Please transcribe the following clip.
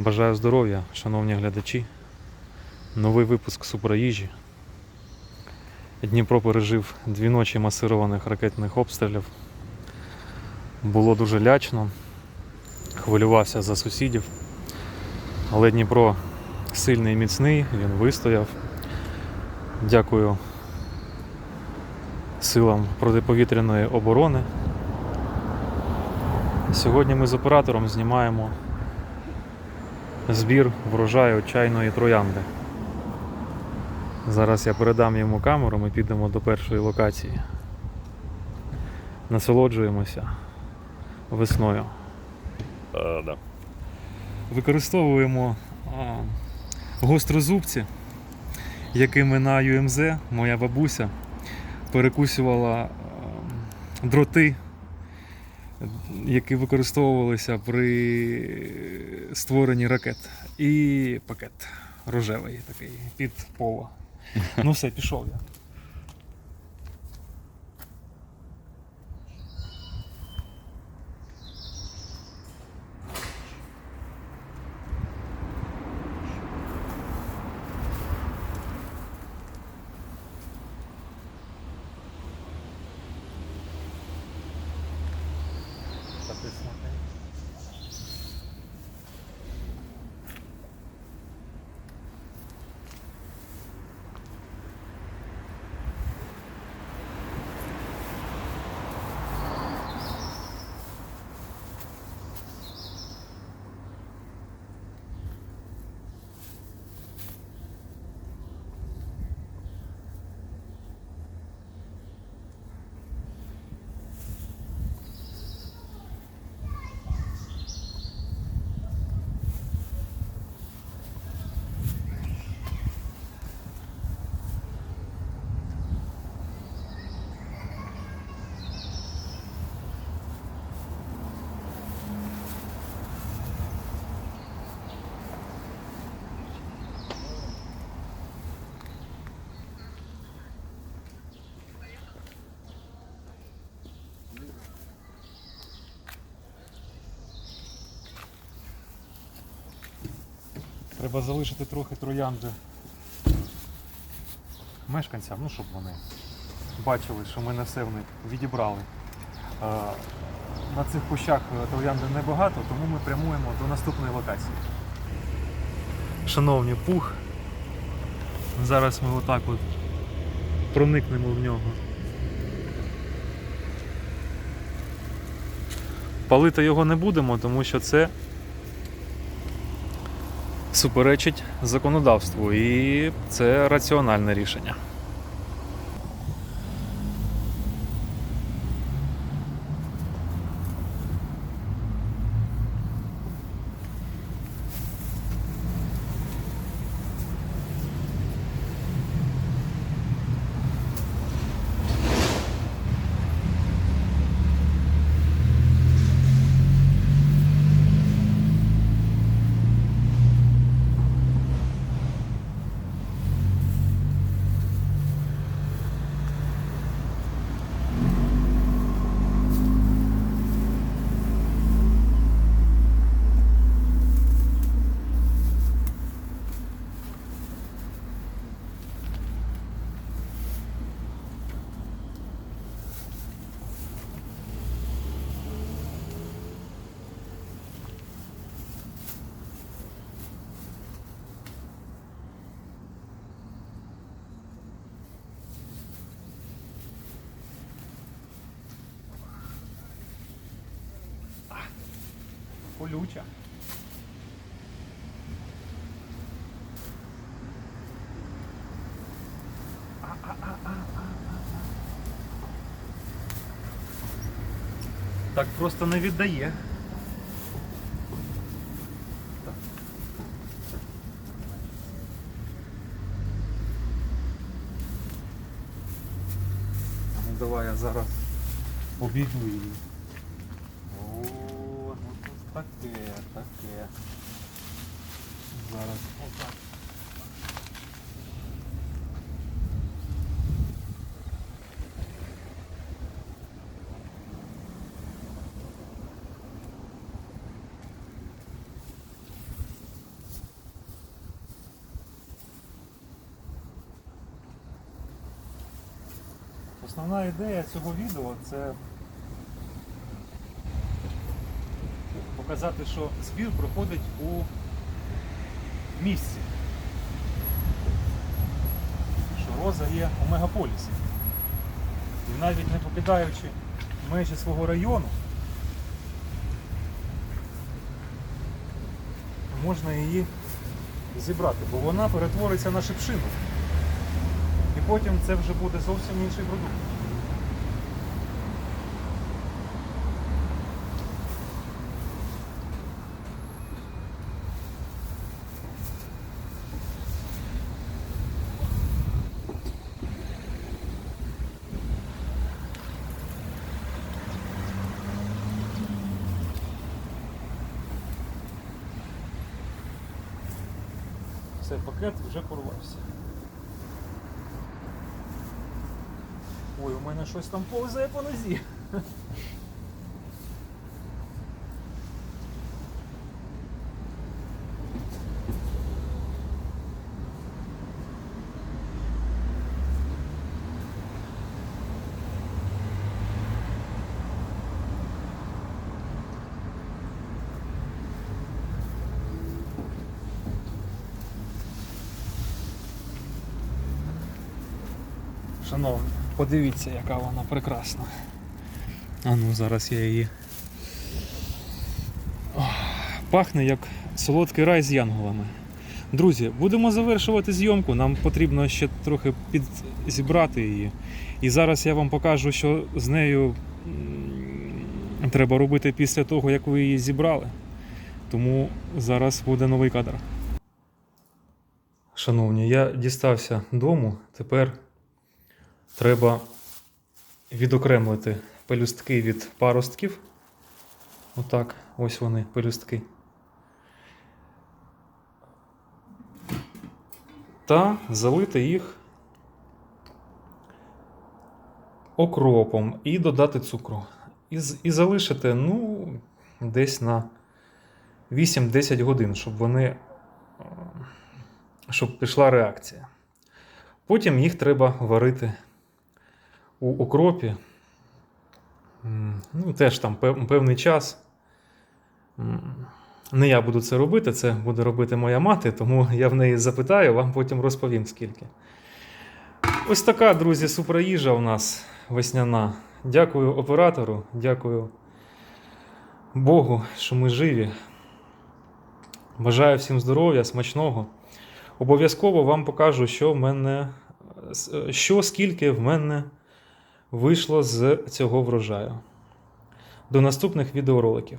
Бажаю здоров'я, шановні глядачі. Новий випуск Супроїжі. Дніпро пережив дві ночі масированих ракетних обстрілів. Було дуже лячно, хвилювався за сусідів. Але Дніпро сильний і міцний, він вистояв. Дякую силам протиповітряної оборони. Сьогодні ми з оператором знімаємо збір врожаю чайної троянди. Зараз я передам йому камеру, ми підемо до першої локації. Насолоджуємося весною. А, да. Використовуємо а, гострозубці, якими на ЮМЗ моя бабуся перекусювала а, дроти, які використовувалися при створенні ракет. І пакет рожевий такий під поло. Ну все, пішов я. Треба залишити трохи троянди мешканцям, ну щоб вони бачили, що ми них відібрали. Е, На цих кущах е, троянди небагато, тому ми прямуємо до наступної локації. Шановні пух. Зараз ми отак от проникнемо в нього. Палити його не будемо, тому що це суперечить законодавству, і це раціональне рішення. Колюча. Так просто не віддає. Так. А Ну давай я зараз обійду її. таке, таке. Зараз отак. Основна ідея цього відео це показати, що збір проходить у місці. Що Роза є у мегаполісі. І навіть не покидаючи межі свого району, можна її зібрати, бо вона перетвориться на шипшину. І потім це вже буде зовсім інший продукт. Все, пакет вже порвався. Ой, у мене щось там повзає по нозі. Шановні, подивіться, яка вона прекрасна. А ну, зараз я її. Пахне як солодкий рай з янголами. Друзі, будемо завершувати зйомку. Нам потрібно ще трохи підзібрати її. І зараз я вам покажу, що з нею треба робити після того, як ви її зібрали. Тому зараз буде новий кадр. Шановні, я дістався дому. Тепер треба відокремлити пелюстки від паростків. Отак, ось вони, пелюстки. Та залити їх окропом і додати цукру. І, і залишити, ну, десь на 8-10 годин, щоб вони. е, щоб пішла реакція. Потім їх треба варити у окропі. Ну, теж там певний час. Не я буду це робити, це буде робити моя мати, тому я в неї запитаю, вам потім розповім скільки. Ось така, друзі, суперїжа у нас весняна. Дякую оператору, дякую Богу, що ми живі. Бажаю всім здоров'я, смачного. Обов'язково вам покажу, що в мене, що скільки в мене вийшло з цього врожаю. До наступних відеороликів.